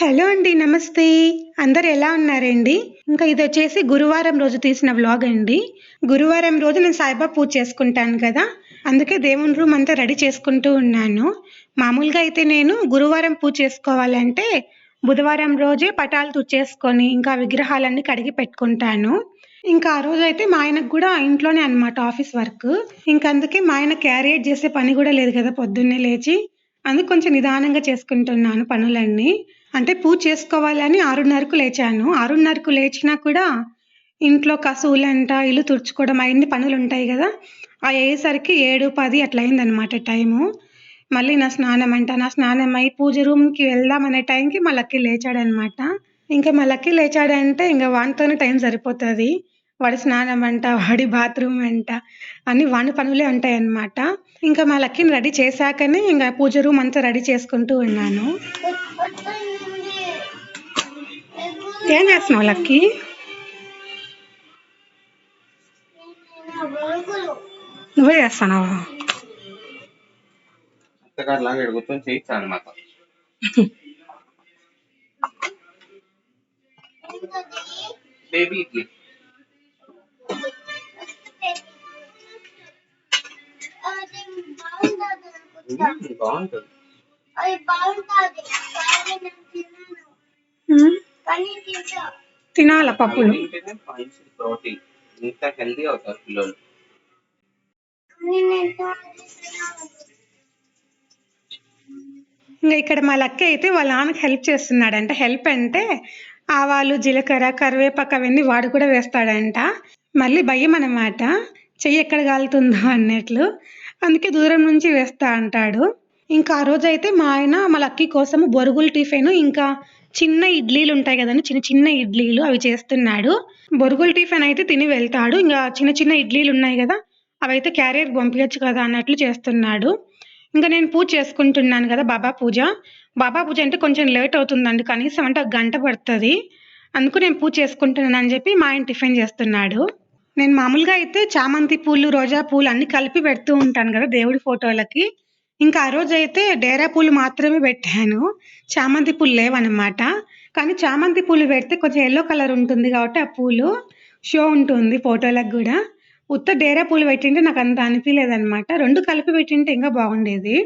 Hello అండి నమస్తే. అందరు ఎలా ఉన్నారండి? ఇంకా ఇది వచ్చేసి గురువారం రోజు తీసిన వ్లాగ్ అండి. గురువారం రోజు నేను సాయిబాబా పూజ చేసుకుంటాను కదా అందుకే దేవుని రూమ్ అంతా రెడీ చేసుకుంటూ ఉన్నాను. మామూలుగా అయితే నేను గురువారం పూజ చేసుకోవాలంటే బుధవారం రోజే పటాలు తుచ్చేసుకొని ఇంకా విగ్రహాలన్నీ కడిగి పెట్టుకుంటాను. ఇంకా ఆ రోజు అయితే మా ఆయనకు కూడా ఇంట్లోనే అనమాట ఆఫీస్ వర్క్. ఇంకా అందుకే మా ఆయన క్యారియర్ చేసే పని కూడా లేదు కదా పొద్దున్నే లేచి. అందుకు కొంచెం నిదానంగా చేసుకుంటున్నాను పనులన్నీ. అంటే పూజ చేసుకోవాలని ఆరున్నరకు లేచాను. ఆరున్నరకు లేచినా కూడా ఇంట్లో కసువులంట ఇల్లు తుడుచుకోవడం అవన్నీ పనులు ఉంటాయి కదా. ఆ అయ్యేసరికి ఏడు పది అట్లా అయిందనమాట టైము. మళ్ళీ నా స్నానం అంట నా స్నానం అయి పూజ రూమ్కి వెళ్దాం అనే టైంకి మా లక్కీ లేచాడనమాట ఇంకా మా లక్కీ లేచాడంటే ఇంకా వానితోనే టైం సరిపోతుంది. వాడి స్నానం అంట వాడి బాత్రూమ్ అంట అన్ని వాని పనులే ఉంటాయన్నమాట. ఇంకా మా లక్కీని రెడీ చేశాకనే ఇంకా పూజ రూమ్ అంతా రెడీ చేసుకుంటూ ఉన్నాను. ఏం చేస్తున్నావు లక్కీ? నువ్వే చేస్తున్నావా? మాకు బేబీకి బాగుంటుంది అది బాగుంటుంది. తినాల పప్పులు? ఇంకా హెల్దీ అవుతారు పిల్లలు ఇంకా ఇక్కడ మా లక్క అయితే వాళ్ళ నాన్నకి హెల్ప్ చేస్తున్నాడంట. హెల్ప్ అంటే ఆవాలు జీలకర్ర కరివేపాకు అవన్నీ వాడు కూడా వేస్తాడంట. మళ్ళీ భయం అన్నమాట. చెయ్యి ఎక్కడ కాలుతుందో అన్నట్లు. అందుకే దూరం నుంచి వేస్తా అంటాడు. ఇంకా ఆ రోజు అయితే మా ఆయన మా లక్కీ కోసం బొరుగులు టిఫిన్ ఇంకా చిన్న ఇడ్లీలు ఉంటాయి కదండి చిన్న చిన్న ఇడ్లీలు అవి చేస్తున్నాడు. బొరుగులు టిఫిన్ అయితే తిని వెళ్తాడు. ఇంకా చిన్న చిన్న ఇడ్లీలు ఉన్నాయి కదా అవి అయితే క్యారియర్ పంపించచ్చు కదా అన్నట్లు చేస్తున్నాడు. ఇంకా నేను పూజ చేసుకుంటున్నాను కదా బాబా పూజ. బాబా పూజ అంటే కొంచెం లేట్ అవుతుందండి కనీసం అంటే ఒక గంట పడుతుంది. అందుకు నేను పూజ చేసుకుంటున్నాను అని చెప్పి మా ఆయన టిఫిన్ చేస్తున్నాడు. నేను మామూలుగా అయితే చామంతి పూలు రోజా పూలు అన్ని కలిపి పెడుతూ ఉంటాను కదా దేవుడి ఫోటోలకి. ఇంకా ఆ రోజు అయితే డేరా పూలు మాత్రమే పెట్టాను. చామంతి పూలు లేవన్నమాట కానీ చామంతి పూలు పెడితే కొంచెం ఎల్లో కలర్ ఉంటుంది కాబట్టి ఆ పూలు షో ఉంటుంది ఫోటోలకు కూడా. ఉత్త డేరా పూలు పెట్టింటే నాకు అంత అనిపించలేదు అనమాట రెండు కలిపి పెట్టింటే ఇంకా బాగుండేది.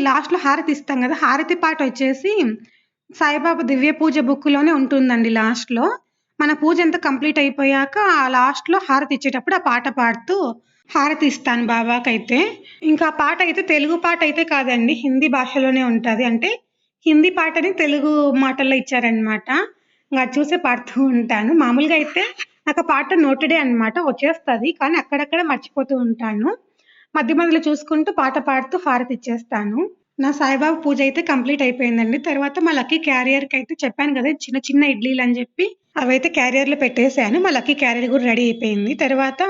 లాస్ట్లో హారతి ఇస్తాం కదా హారతి పాట వచ్చేసి సాయిబాబా దివ్య పూజ బుక్లోనే ఉంటుందండి లాస్ట్లో. మన పూజ అంతా కంప్లీట్ అయిపోయాక ఆ లాస్ట్లో హారతి ఇచ్చేటప్పుడు ఆ పాట పాడుతూ హారతి ఇస్తాను బాబాకైతే. ఇంకా ఆ పాట అయితే తెలుగు పాట అయితే కాదండి హిందీ భాషలోనే ఉంటుంది. అంటే హిందీ పాటని తెలుగు మాటల్లో ఇచ్చారనమాట ఇంకా చూసే పాడుతూ ఉంటాను. మామూలుగా అయితే నాకు పాట నోటెడే అనమాట వచ్చేస్తుంది. కానీ అక్కడక్కడ మర్చిపోతూ ఉంటాను. మధ్య మధ్యలో చూసుకుంటూ పాట పాడుతూ హారతి ఇచ్చేస్తాను. నా సాయిబాబు పూజ అయితే కంప్లీట్ అయిపోయిందండి. తర్వాత మా లక్కీ క్యారియర్కి అయితే చెప్పాను కదా చిన్న చిన్న ఇడ్లీలు అని చెప్పి అవైతే క్యారియర్లో పెట్టేశాను. మా లక్కీ క్యారియర్ కూడా రెడీ అయిపోయింది. తర్వాత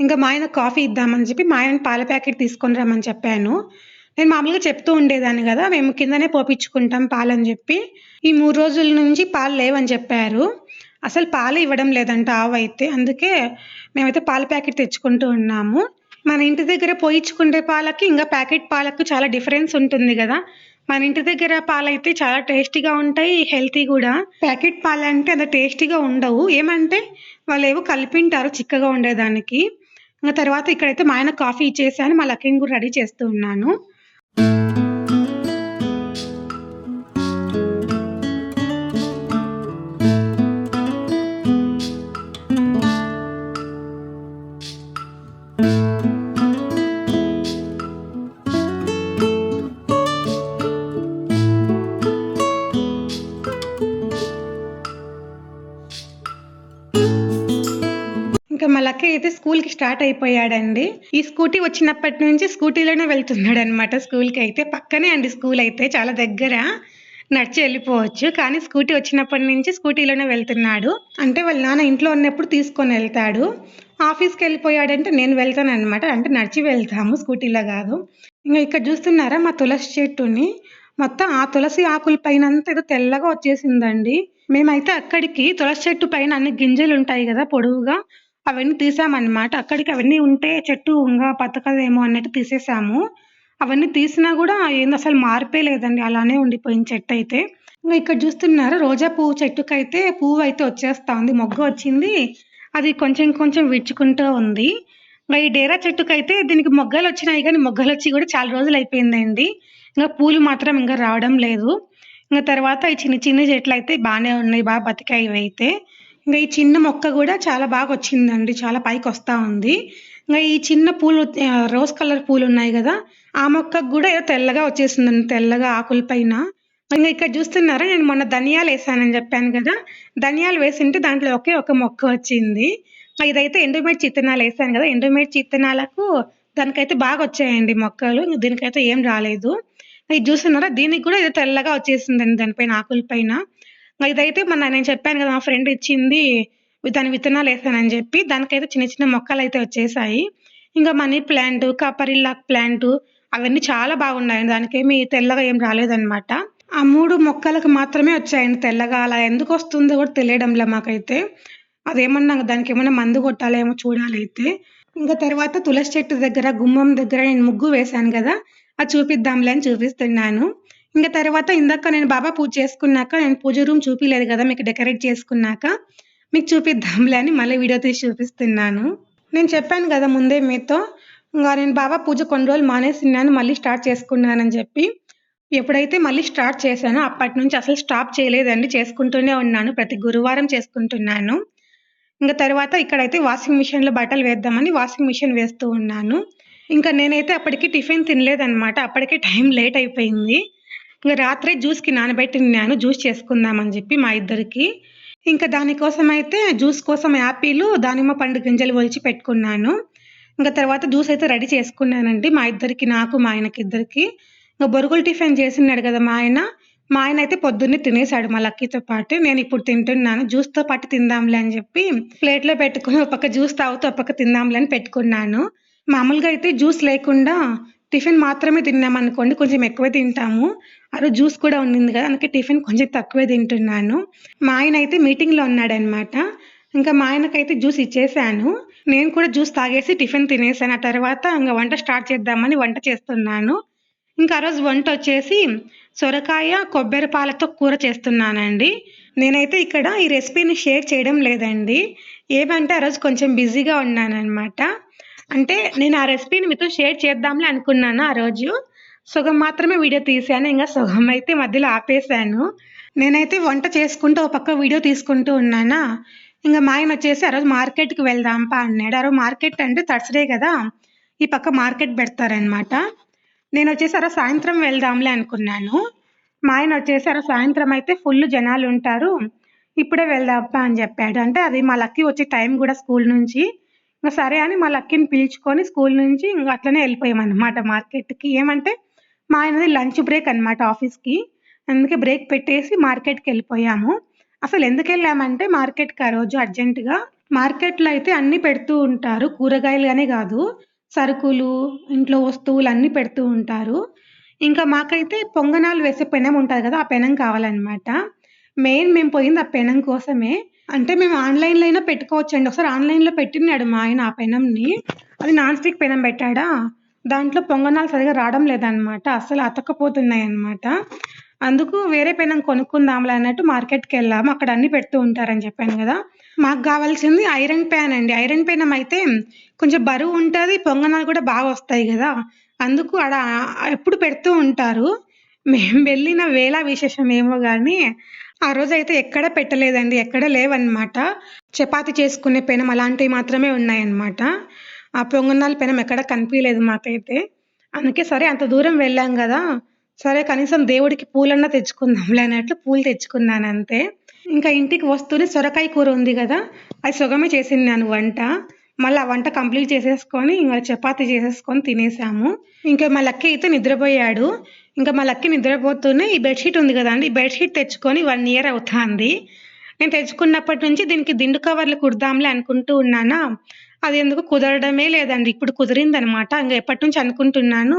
ఇంకా మా ఆయన కాఫీ ఇద్దామని చెప్పి మా ఆయన పాల ప్యాకెట్ తీసుకొని రమ్మని చెప్పాను. నేను మామూలుగా చెప్తూ ఉండేదాన్ని కదా మేము కిందనే పోపించుకుంటాం పాలని చెప్పి. ఈ మూడు రోజుల నుంచి పాలు లేవని చెప్పారు. అసలు పాలు ఇవ్వడం లేదంట ఆవు అయితే అందుకే మేమైతే పాల ప్యాకెట్ తెచ్చుకుంటూ ఉన్నాము. మన ఇంటి దగ్గర పోయించుకునే పాలకి ఇంకా ప్యాకెట్ పాలకు చాలా డిఫరెన్స్ ఉంటుంది కదా. మన ఇంటి దగ్గర పాలైతే చాలా టేస్టీగా ఉంటాయి హెల్తీ కూడా. ప్యాకెట్ పాలు అంటే అంత టేస్టీగా ఉండవు. ఏమంటే వాళ్ళు ఏవో కలిపింటారు చిక్కగా ఉండేదానికి. ఇంకా తర్వాత ఇక్కడైతే మా ఆయన కాఫీ ఇచ్చేసాను మా లక్కీని కూడా రెడీ చేస్తూ ఉన్నాను. ఇంకా మా లక్క అయితే స్కూల్కి స్టార్ట్ అయిపోయాడండి. ఈ స్కూటీ వచ్చినప్పటి నుంచి స్కూటీలోనే వెళ్తున్నాడు అనమాట స్కూల్కి అయితే. పక్కనే అండి స్కూల్ అయితే చాలా దగ్గర. నడిచి వెళ్ళిపోవచ్చు. కానీ స్కూటీ వచ్చినప్పటి నుంచి స్కూటీలోనే వెళ్తున్నాడు. అంటే వాళ్ళ నాన్న ఇంట్లో ఉన్నప్పుడు తీసుకొని వెళ్తాడు. ఆఫీస్కి వెళ్ళిపోయాడంటే నేను వెళ్తాను అనమాట అంటే నడిచి వెళ్తాము స్కూటీలో కాదు. ఇంకా ఇక్కడ చూస్తున్నారా మా తులసి చెట్టుని? మొత్తం ఆ తులసి ఆకుల పైన అంతా ఏదో తెల్లగా వచ్చేసిందండి. మేమైతే అక్కడికి తులసి చెట్టు పైన అన్ని గింజలు ఉంటాయి కదా పొడవుగా. అవన్నీ తీసామన్నమాట. అక్కడికి అవన్నీ ఉంటే చెట్టు ఇంకా బతకదేమో అన్నట్టు తీసేసాము. అవన్నీ తీసినా కూడా ఏంది అసలు మార్పే లేదండి. అలానే ఉండిపోయింది చెట్టు అయితే. ఇంకా ఇక్కడ చూస్తున్నారా రోజా పువ్వు చెట్టుకైతే పువ్వు అయితే వచ్చేస్తా ఉంది. మొగ్గ వచ్చింది. అది కొంచెం కొంచెం విచ్చుకుంటూ ఉంది. ఇంకా ఈ డేరా చెట్టుకైతే దీనికి మొగ్గలు వచ్చినాయి కానీ మొగ్గలు వచ్చి కూడా చాలా రోజులు అయిపోయిందండి. ఇంకా పూలు మాత్రం ఇంకా రావడం లేదు. ఇంకా తర్వాత ఈ చిన్న చిన్న చెట్లు అయితే బాగానే ఉన్నాయి బాగా బతికాయి ఇవి అయితే. ఇంకా ఈ చిన్న మొక్క కూడా చాలా బాగా వచ్చిందండి చాలా పైకి వస్తా ఉంది. ఇంకా ఈ చిన్న పూలు రోజ్ కలర్ పూలు ఉన్నాయి కదా ఆ మొక్కకు కూడా ఏదో తెల్లగా వచ్చేసిందండి తెల్లగా ఆకుల పైన. ఇంకా ఇక్కడ చూస్తున్నారా నేను మొన్న ధనియాలు వేసానని చెప్పాను కదా ధనియాలు వేసింటే దాంట్లో ఒకే ఒక మొక్క వచ్చింది. ఇదైతే ఎండుమిర్చి చిత్తనాలు వేసాను కదా ఎండుమిర్చి చిత్తనాలకు దానికైతే బాగా వచ్చాయండి మొక్కలు ఇంకా దీనికైతే ఏం రాలేదు. ఇది చూస్తున్నారా దీనికి కూడా ఇది తెల్లగా వచ్చేసిందండి దానిపైన ఆకుల పైన. ఇదైతే మొన్న నేను చెప్పాను కదా మా ఫ్రెండ్ ఇచ్చింది దాని విత్తనాలు వేసానని చెప్పి దానికైతే చిన్న చిన్న మొక్కలు అయితే వచ్చేసాయి. ఇంకా మనీ ప్లాంట్ కపరిల్లాక్ ప్లాంట్ అవన్నీ చాలా బాగున్నాయండి. దానికేమి తెల్లగా ఏం రాలేదన్నమాట. ఆ మూడు మొక్కలకు మాత్రమే వచ్చాయండి తెల్లగా. అలా ఎందుకు వస్తుందో కూడా తెలియడంలే మాకైతే. అదేమన్నా దానికి ఏమైనా మందు కొట్టాలేమో చూడాలి అయితే. ఇంకా తర్వాత తులసి చెట్టు దగ్గర గుమ్మం దగ్గర నేను ముగ్గు వేశాను కదా అది చూపిద్దాంలే అని చూపిస్తున్నాను. ఇంకా తర్వాత ఇందాక నేను బాబా పూజ చేసుకున్నాక నేను పూజ రూమ్ చూపించలేదు కదా మీకు డెకరేట్ చేసుకున్నాక. మీకు చూపిద్దాంలే అని మళ్ళీ వీడియో తీసి చూపిస్తున్నాను. నేను చెప్పాను కదా ముందే మీతో ఇంకా నేను బాబా పూజ కొన్ని రోజులు మానేసిన్నాను మళ్ళీ స్టార్ట్ చేసుకున్నానని చెప్పి. ఎప్పుడైతే మళ్ళీ స్టార్ట్ చేశానో అప్పటి నుంచి అసలు స్టాప్ చేయలేదండి చేసుకుంటూనే ఉన్నాను ప్రతి గురువారం చేసుకుంటున్నాను. ఇంకా తర్వాత ఇక్కడైతే వాషింగ్ మిషన్లో బట్టలు వేద్దామని వాషింగ్ మిషన్ వేస్తూ ఉన్నాను. ఇంకా నేనైతే అప్పటికి టిఫిన్ తినలేదన్నమాట అప్పటికే టైం లేట్ అయిపోయింది. ఇంకా రాత్రే జ్యూస్కి నానబెట్టినాను జ్యూస్ చేసుకుందామని చెప్పి మా ఇద్దరికి. ఇంకా దానికోసం అయితే జ్యూస్ కోసం యాపిల్ దానిమ్మ పండు గింజలు ఒలిచి పెట్టుకున్నాను. ఇంకా తర్వాత జ్యూస్ అయితే రెడీ చేసుకున్నానండి మా ఇద్దరికి నాకు మా ఆయనకి ఇద్దరికి. ఇంకా బొరుగులు టిఫిన్ చేసినాడు కదా మా ఆయన. మా ఆయన అయితే పొద్దున్నే తినేసాడు మా లక్కీతో పాటు. నేను ఇప్పుడు తింటున్నాను జ్యూస్తో పాటు తిందాంలే అని చెప్పి ప్లేట్లో పెట్టుకుని ఒక పక్క జ్యూస్ తాగుతూ ఒక పక్క తిందాంలే అని పెట్టుకున్నాను. మామూలుగా అయితే జ్యూస్ లేకుండా టిఫిన్ మాత్రమే తిన్నామనుకోండి కొంచెం ఎక్కువే తింటాము. ఆ రోజు జ్యూస్ కూడా ఉండింది కదా అందుకే టిఫిన్ కొంచెం తక్కువే తింటున్నాను. మా ఆయన అయితే మీటింగ్లో ఉన్నాడనమాట ఇంకా మా ఆయనకైతే జ్యూస్ ఇచ్చేసాను. నేను కూడా జ్యూస్ తాగేసి టిఫిన్ తినేసాను. ఆ తర్వాత ఇంకా వంట స్టార్ట్ చేద్దామని వంట చేస్తున్నాను. ఇంకా ఆ రోజు వంట వచ్చేసి సొరకాయ కొబ్బరి పాలతో కూర చేస్తున్నానండి. నేనైతే ఇక్కడ ఈ రెసిపీని షేర్ చేయడం లేదండి. ఏమంటే ఆ రోజు కొంచెం బిజీగా ఉన్నానన్నమాట. అంటే నేను ఆ రెసిపీని మీతో షేర్ చేద్దాంలే అనుకున్నాను ఆ రోజు. సుగం మాత్రమే వీడియో తీశాను ఇంకా సుగం అయితే మధ్యలో ఆపేశాను. నేనైతే వంట చేసుకుంటూ ఒక పక్క వీడియో తీసుకుంటూ ఉన్నానా? ఇంకా మా ఆయన వచ్చేసి ఆ రోజు మార్కెట్కి వెళ్దాంపా అన్నాడు. ఆ రోజు మార్కెట్ అంటే థర్స్డే కదా ఈ పక్క మార్కెట్ పెడతారనమాట నేను వచ్చేసి ఆ సాయంత్రం వెళ్దాంలే అనుకున్నాను. మా ఆయన వచ్చేసి ఆ సాయంత్రం అయితే ఫుల్ జనాలు ఉంటారు ఇప్పుడే వెళ్దాంపా అని చెప్పాడు. అంటే అది మా లక్కీ వచ్చే టైం కూడా స్కూల్ నుంచి. ఇంకా సరే అని మా లక్కీని పిలుచుకొని స్కూల్ నుంచి ఇంకా అట్లనే వెళ్ళిపోయామన్నమాట మార్కెట్కి. ఏమంటే మా ఆయనది లంచ్ బ్రేక్ అనమాట ఆఫీస్కి. అందుకే బ్రేక్ పెట్టేసి మార్కెట్కి వెళ్ళిపోయాము. అసలు ఎందుకు వెళ్ళామంటే మార్కెట్కి ఆ రోజు అర్జెంటుగా మార్కెట్లో అయితే అన్నీ పెడుతూ ఉంటారు. కూరగాయలుగానే కాదు సరుకులు ఇంట్లో వస్తువులు అన్నీ పెడుతూ ఉంటారు. ఇంకా మాకైతే పొంగనాలు వేసే పెనం ఉంటుంది కదా ఆ పెనం కావాలన్నమాట. మెయిన్ మేము పోయింది ఆ పెనం కోసమే. అంటే మేము ఆన్లైన్లో అయినా పెట్టుకోవచ్చండి. ఒకసారి ఆన్లైన్లో పెట్టినాడు మా ఆయన ఆ పెనంని. అది నాన్ స్టిక్ పెనం పెట్టాడా? దాంట్లో పొంగనాలు సరిగా రావడం లేదనమాట అసలు అతకపోతున్నాయి అనమాట అందుకు వేరే పెనం కొనుక్కుందాంలే అన్నట్టు మార్కెట్కి వెళ్ళాము. అక్కడ అన్ని పెడుతూ ఉంటారని చెప్పాను కదా. మాకు కావాల్సింది ఐరన్ ప్యాన్ అండి. ఐరన్ పెనం అయితే కొంచెం బరువు ఉంటుంది పొంగనాలు కూడా బాగా వస్తాయి కదా. అందుకు అక్కడ ఎప్పుడు పెడుతూ ఉంటారు. మేము వెళ్ళిన వేళ విశేషం ఏమో కానీ ఆ రోజు అయితే ఎక్కడ పెట్టలేదండి ఎక్కడ లేవన్నమాట. చపాతి చేసుకునే పెనం అలాంటివి మాత్రమే ఉన్నాయన్నమాట. ఆ పొంగనాల పెనం ఎక్కడ కనిపించలేదు మాకైతే. అందుకే సరే అంత దూరం వెళ్ళాం కదా సరే కనీసం దేవుడికి పూలన్నా తెచ్చుకుందాంలే అన్నట్లు పూలు తెచ్చుకున్నాను అంతే. ఇంకా ఇంటికి వస్తూనే సొరకాయ కూర ఉంది కదా అది సుగమే చేసినాను వంట. మళ్ళీ ఆ వంట కంప్లీట్ చేసేసుకొని ఇంకా చపాతీ చేసేసుకొని తినేసాము. ఇంకా మా లక్కీ అయితే నిద్రపోయాడు. ఇంకా మా లక్కి నిద్రపోతూనే ఈ బెడ్షీట్ ఉంది కదండి ఈ బెడ్షీట్ తెచ్చుకొని వన్ ఇయర్ అవుతుంది. నేను తెచ్చుకున్నప్పటి నుంచి దీనికి దిండు కవర్లు కుడదాంలే అనుకుంటూ ఉన్నానా? అది ఎందుకు కుదరడమే లేదండి. ఇప్పుడు కుదిరిందనమాట. ఇంకా ఎప్పటి నుంచి అనుకుంటున్నాను?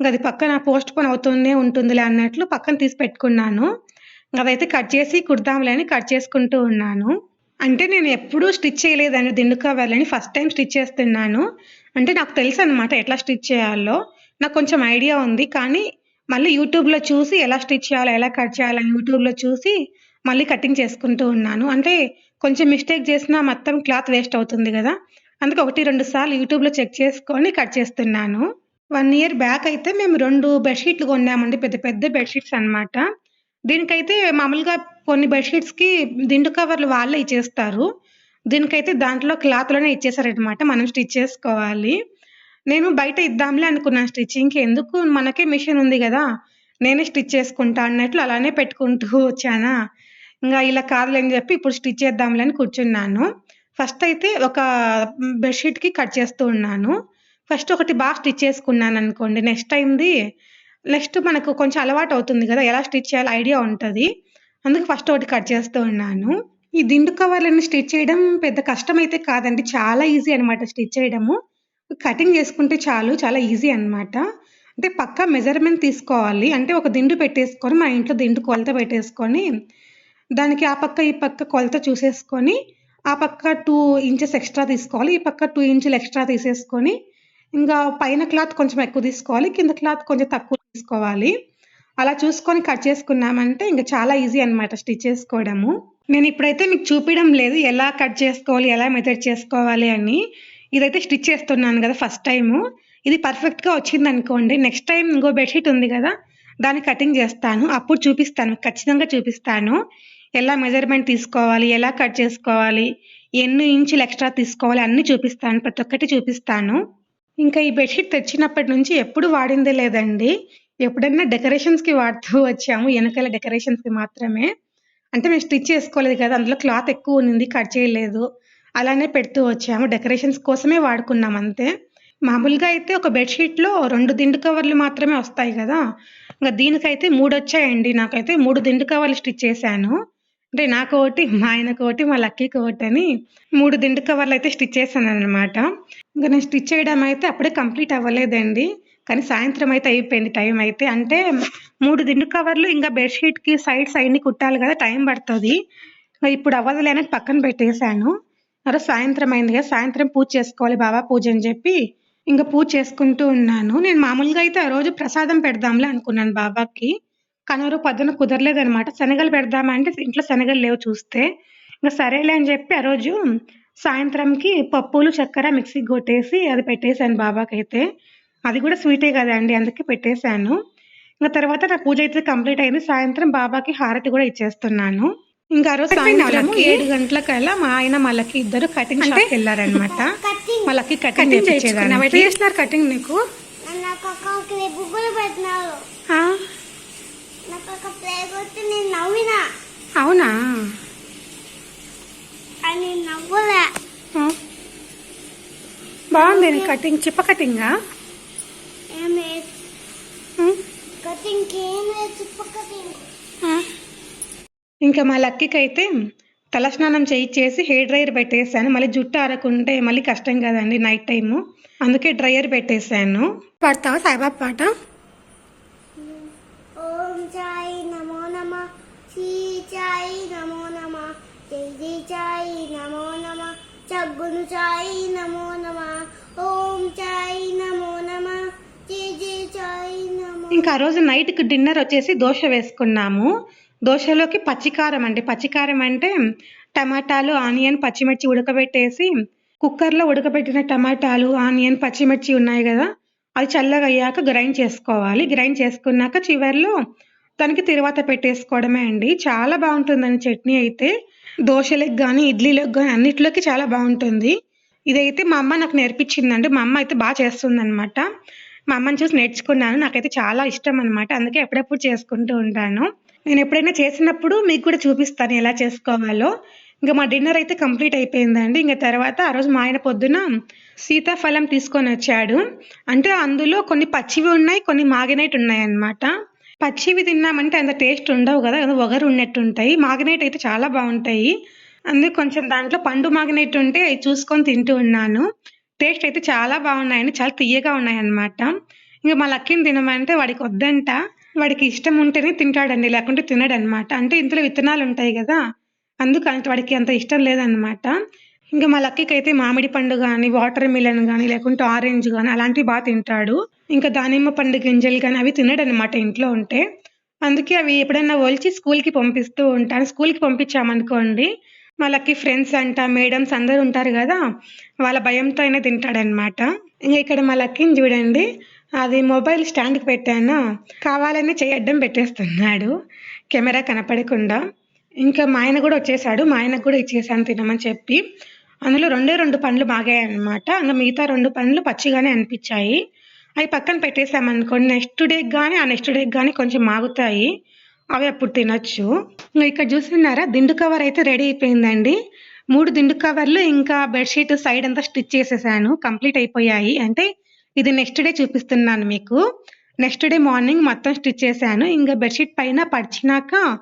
ఇంకా అది పక్కన పోస్ట్ పోన్ అవుతూనే ఉంటుందిలే అన్నట్లు పక్కన తీసి పెట్టుకున్నాను. అదైతే కట్ చేసి కుడదాంలే అని కట్ చేసుకుంటూ ఉన్నాను. అంటే నేను ఎప్పుడూ స్టిచ్ చేయలేదండి దిండు కవర్లని. ఫస్ట్ టైం స్టిచ్ చేస్తున్నాను. అంటే నాకు తెలుసు అనమాట ఎట్లా స్టిచ్ చేయాలో. నాకు కొంచెం ఐడియా ఉంది. కానీ మళ్ళీ యూట్యూబ్లో చూసి ఎలా స్టిచ్ చేయాలో ఎలా కట్ చేయాలని యూట్యూబ్లో చూసి మళ్ళీ కటింగ్ చేసుకుంటూ ఉన్నాను. అంటే కొంచెం మిస్టేక్ చేసినా మొత్తం క్లాత్ వేస్ట్ అవుతుంది కదా. అందుకే ఒకటి రెండు సార్లు యూట్యూబ్లో చెక్ చేసుకొని కట్ చేస్తున్నాను. వన్ ఇయర్ బ్యాక్ అయితే మేము రెండు బెడ్షీట్లు కొన్నామండి పెద్ద పెద్ద బెడ్షీట్స్ అన్నమాట. దీనికైతే మామూలుగా కొన్ని బెడ్షీట్స్కి దిండు కవర్లు వాళ్ళే ఇచ్చేస్తారు. దీనికైతే దాంట్లో క్లాత్లోనే ఇచ్చేసారనమాట మనం స్టిచ్ చేసుకోవాలి. నేను బయట ఇద్దాంలే అనుకున్నాను స్టిచ్చింగ్కి ఎందుకు? మనకే మిషన్ ఉంది కదా. నేనే స్టిచ్ చేసుకుంటా అన్నట్లు అలానే పెట్టుకుంటూ వచ్చానా. ఇంకా ఇలా కాదులేని చెప్పి ఇప్పుడు స్టిచ్ చేద్దాంలే అని కూర్చున్నాను. ఫస్ట్ అయితే ఒక బెడ్షీట్కి కట్ చేస్తూ ఉన్నాను. ఫస్ట్ ఒకటి బాగా స్టిచ్ చేసుకున్నాను అనుకోండి. నెక్స్ట్ టైంది నెక్స్ట్ మనకు కొంచెం అలవాటు అవుతుంది కదా. ఎలా స్టిచ్ చేయాలో ఐడియా ఉంటుంది. అందుకు ఫస్ట్ ఒకటి కట్ చేస్తూ ఉన్నాను. ఈ దిండు కవర్లను స్టిచ్ చేయడం పెద్ద కష్టం అయితే కాదండి. చాలా ఈజీ అనమాట స్టిచ్ చేయడము. కటింగ్ చేసుకుంటే చాలు చాలా ఈజీ అన్నమాట. అంటే పక్కా మెజర్మెంట్ తీసుకోవాలి. అంటే ఒక దిండు పెట్టేసుకొని మా ఇంట్లో దిండు కొలత పెట్టేసుకొని దానికి ఆ పక్క ఈ పక్క కొలత చూసేసుకొని ఆ పక్క టూ ఇంచెస్ ఎక్స్ట్రా తీసుకోవాలి. ఈ పక్క టూ ఇంచులు ఎక్స్ట్రా తీసేసుకొని ఇంకా పైన క్లాత్ కొంచెం ఎక్కువ తీసుకోవాలి. కింద క్లాత్ కొంచెం తక్కువ తీసుకోవాలి. అలా చూసుకొని కట్ చేసుకున్నామంటే ఇంకా చాలా ఈజీ అనమాట స్టిచ్ చేసుకోవడము నేను ఇప్పుడైతే మీకు చూపించడం లేదు ఎలా కట్ చేసుకోవాలి ఎలా మెథడ్ చేసుకోవాలి అని. ఇదైతే స్టిచ్ చేస్తున్నాను కదా ఫస్ట్ టైము. ఇది పర్ఫెక్ట్గా వచ్చింది అనుకోండి. నెక్స్ట్ టైం ఇంకో బెడ్షీట్ ఉంది కదా దాన్ని కటింగ్ చేస్తాను. అప్పుడు చూపిస్తాను ఖచ్చితంగా చూపిస్తాను. ఎలా మెజర్మెంట్ తీసుకోవాలి ఎలా కట్ చేసుకోవాలి ఎన్ని ఇంచులు ఎక్స్ట్రా తీసుకోవాలి అన్నీ చూపిస్తాను. ప్రతి ఒక్కటి చూపిస్తాను. ఇంకా ఈ బెడ్షీట్ తెచ్చినప్పటి నుంచి ఎప్పుడు వాడిందే లేదండి. ఎప్పుడైనా డెకరేషన్స్కి వాడుతూ వచ్చాము. వెనకాల డెకరేషన్స్కి మాత్రమే. అంటే మేము స్టిచ్ చేసుకోలేదు కదా అందులో క్లాత్ ఎక్కువ ఉంది కట్ చేయలేదు. అలానే పెడుతూ వచ్చాము. డెకరేషన్స్ కోసమే వాడుకున్నాం అంతే. మామూలుగా అయితే ఒక బెడ్షీట్లో రెండు దిండు కవర్లు మాత్రమే వస్తాయి కదా. ఇంకా దీనికైతే మూడు వచ్చాయండి నాకైతే మూడు దిండు కవర్లు స్టిచ్ చేశాను. అంటే నాకు ఒకటి మా ఆయనకు ఒకటి మా లక్కీకి ఒకటి అని మూడు దిండు కవర్లు అయితే స్టిచ్ చేశాను అనమాట ఇంకా నేను స్టిచ్ చేయడం అయితే అప్పుడే కంప్లీట్ అవ్వలేదండి. కానీ సాయంత్రం అయితే అయిపోయింది టైం అయితే. అంటే మూడు దిండు కవర్లు ఇంకా బెడ్షీట్కి సైడ్ సైడ్ని కుట్టాలి కదా టైం పడుతుంది. ఇంకా ఇప్పుడు అవ్వదులే అని పక్కన పెట్టేశాను. అరే సాయంత్రం అయింది కదా సాయంత్రం పూజ చేసుకోవాలి బాబా పూజ అని చెప్పి ఇంకా పూజ చేసుకుంటూ ఉన్నాను. నేను మామూలుగా అయితే ఆ రోజు ప్రసాదం పెడదాంలే అనుకున్నాను బాబాకి. కానీ రోజు పొద్దున కుదరలేదనమాట శనగలు పెడదామంటే ఇంట్లో శనగలు లేవు చూస్తే. ఇంకా సరేలే అని చెప్పి ఆ రోజు సాయంత్రంకి పప్పులు చక్కెర మిక్సీ కొట్టేసి అది పెట్టేశాను బాబాకి అయితే అది కూడా స్వీటే కదండి అందుకే పెట్టేశాను. ఇంకా తర్వాత నా పూజ అయితే కంప్లీట్ అయింది. సాయంత్రం బాబాకి హారతి కూడా ఇచ్చేస్తున్నాను. ఇంకా ఆ రోజు సాయంత్రం ఏడు గంటలకల్లా మా ఆయన మళ్ళకి ఇద్దరు కటింగ్ షాప్కి వెళ్ళారనమాట కటింగ్ మళ్ళకి కటింగ్ చేయించుకున్నావు? చేస్తున్నారు కటింగ్ నీకు? అవునా? అని నవ్వలే. ఆ. బాగుంది కటింగ్ చిప్ప కటింగా. కటింగ్ చిప్ప కటింగ్ ఇంకా మా లక్కీకి అయితే తలస్నానం చేయించేసి హెయిర్ డ్రైయర్ పెట్టేశాను మళ్ళీ జుట్టు ఆరకుంటే మళ్ళీ కష్టం కదండి నైట్ టైము. అందుకే డ్రైయర్ పెట్టేశాను పడతావా సాయిబాబా పాట? ఓం చాయ్ నమో నమ శ్రీ చాయ్ నమో నమ జై జై చాయ్ నమో నమ చగ్గును చాయ్ నమో నమ ఓం చాయ్ నమో నమ జై జై చాయ్ నమో ఇంకా ఆ రోజు నైట్కి డిన్నర్ వచ్చేసి దోశ వేసుకున్నాము. దోశలోకి పచ్చికారం అండి. పచ్చికారం అంటే టమాటాలు ఆనియన్ పచ్చిమిర్చి ఉడకబెట్టేసి కుక్కర్లో ఉడకబెట్టిన టమాటాలు ఆనియన్ పచ్చిమిర్చి ఉన్నాయి కదా అది చల్లగా అయ్యాక గ్రైండ్ చేసుకోవాలి. గ్రైండ్ చేసుకున్నాక చివర్లో దానికి తర్వాత పెట్టేసుకోవడమే అండి. చాలా బాగుంటుందండి చట్నీ అయితే. దోశలకు కానీ ఇడ్లీలకు కానీ అన్నిట్లోకి చాలా బాగుంటుంది. ఇదైతే మా అమ్మ నాకు నేర్పించిందండి. మా అమ్మ అయితే బాగా చేస్తుందన్నమాట. మా అమ్మని చూసి నేర్చుకున్నాను. నాకైతే చాలా ఇష్టం అనమాట అందుకే ఎప్పుడెప్పుడు చేసుకుంటూ ఉంటాను. నేను ఎప్పుడైనా చేసినప్పుడు మీకు కూడా చూపిస్తాను ఎలా చేసుకోవాలో. ఇంకా మా డిన్నర్ అయితే కంప్లీట్ అయిపోయిందండి. ఇంకా తర్వాత ఆ రోజు మా ఆయన పొద్దున సీతాఫలం తీసుకొని వచ్చాడు. అంటే అందులో కొన్ని పచ్చివి ఉన్నాయి కొన్ని మాగినైట్ ఉన్నాయి అన్నమాట పచ్చివి తిన్నామంటే అంత టేస్ట్ ఉండవు కదా ఏదో ఒగరు ఉన్నట్టు ఉంటాయి మాగినైట్ అయితే చాలా బాగుంటాయి. అందుకు కొంచెం దాంట్లో పండు మాగినైట్ ఉంటే చూసుకొని తింటూ ఉన్నాను. టేస్ట్ అయితే చాలా బాగున్నాయండి చాలా తీయగా ఉన్నాయన్నమాట. ఇంకా మా లక్కీని తినమంటే వాడికి వద్దంట. వాడికి ఇష్టం ఉంటేనే తింటాడండి లేకుంటే తినడనమాట అంటే ఇందులో విత్తనాలు ఉంటాయి కదా అందుకు వాడికి అంత ఇష్టం లేదనమాట ఇంకా మా లక్కీకి అయితే మామిడి పండు కానీ వాటర్ మిలన్ కానీ లేకుంటే ఆరెంజ్ కానీ అలాంటివి బాగా తింటాడు. ఇంకా దానిమ్మ పండు గింజలు కానీ అవి తినడనమాట ఇంట్లో ఉంటే. అందుకే అవి ఎప్పుడన్నా ఒలిచి స్కూల్కి పంపిస్తూ ఉంటాను. స్కూల్కి పంపించామనుకోండి మా లక్కీ ఫ్రెండ్స్ అంట మేడమ్స్ అందరు ఉంటారు కదా వాళ్ళ భయంతో అయినా తింటాడనమాట ఇంకా ఇక్కడ మా లక్కీని చూడండి అది మొబైల్ స్టాండ్కి పెట్టాను కావాలని చేయి అడ్డం పెట్టేస్తున్నాడు. కెమెరా కనపడకుండా. ఇంకా మా ఆయన కూడా వచ్చేసాడు మా ఆయనకు కూడా ఇచ్చేసాను తినమని చెప్పి. అందులో రెండే రెండు పండ్లు బాగాయనమాట ఇంకా మిగతా రెండు పండ్లు పచ్చిగానే అనిపించాయి. అవి పక్కన పెట్టేసామనుకోండి నెక్స్ట్ డేకి కానీ ఆ నెక్స్ట్ డేకి కానీ కొంచెం మాగుతాయి. అవి అప్పుడు తినొచ్చు. ఇంకా ఇక్కడ చూస్తున్నారా? దిండు కవర్ అయితే రెడీ అయిపోయిందండి. మూడు దిండు కవర్లు ఇంకా బెడ్షీట్ సైడ్ అంతా స్టిచ్ చేసేసాను. కంప్లీట్ అయిపోయాయి. అంటే ఇది నెక్స్ట్ డే చూపిస్తున్నాను మీకు. నెక్స్ట్ డే మార్నింగ్ మొత్తం స్టిచ్ చేశాను. ఇంకా బెడ్షీట్ పైన పడిచినాక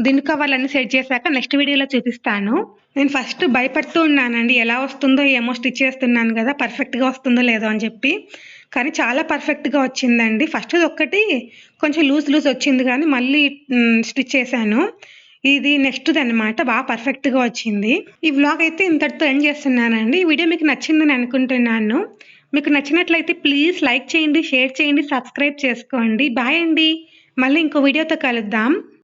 దిండు కవర్లన్నీ సెట్ చేశాక నెక్స్ట్ వీడియోలో చూపిస్తాను. నేను ఫస్ట్ భయపడుతూ ఉన్నానండి. ఎలా వస్తుందో ఏమో స్టిచ్ చేస్తున్నాను కదా. పర్ఫెక్ట్గా వస్తుందో లేదో అని చెప్పి. కానీ చాలా పర్ఫెక్ట్గా వచ్చిందండి. ఫస్ట్ ఒక్కటి కొంచెం లూజ్ లూజ్ వచ్చింది కానీ మళ్ళీ స్టిచ్ చేశాను. ఇది నెక్స్ట్ అనమాట బాగా పర్ఫెక్ట్గా వచ్చింది. ఈ వ్లాగ్ అయితే ఇంతటితో ఎండ్ చేస్తున్నానండి. ఈ వీడియో మీకు నచ్చిందని అనుకుంటున్నాను. మీకు నచ్చినట్లయితే ప్లీజ్ లైక్ చేయండి షేర్ చేయండి సబ్స్క్రైబ్ చేసుకోండి. బాయ్ అండి. మళ్ళీ ఇంకో వీడియోతో కలుద్దాం.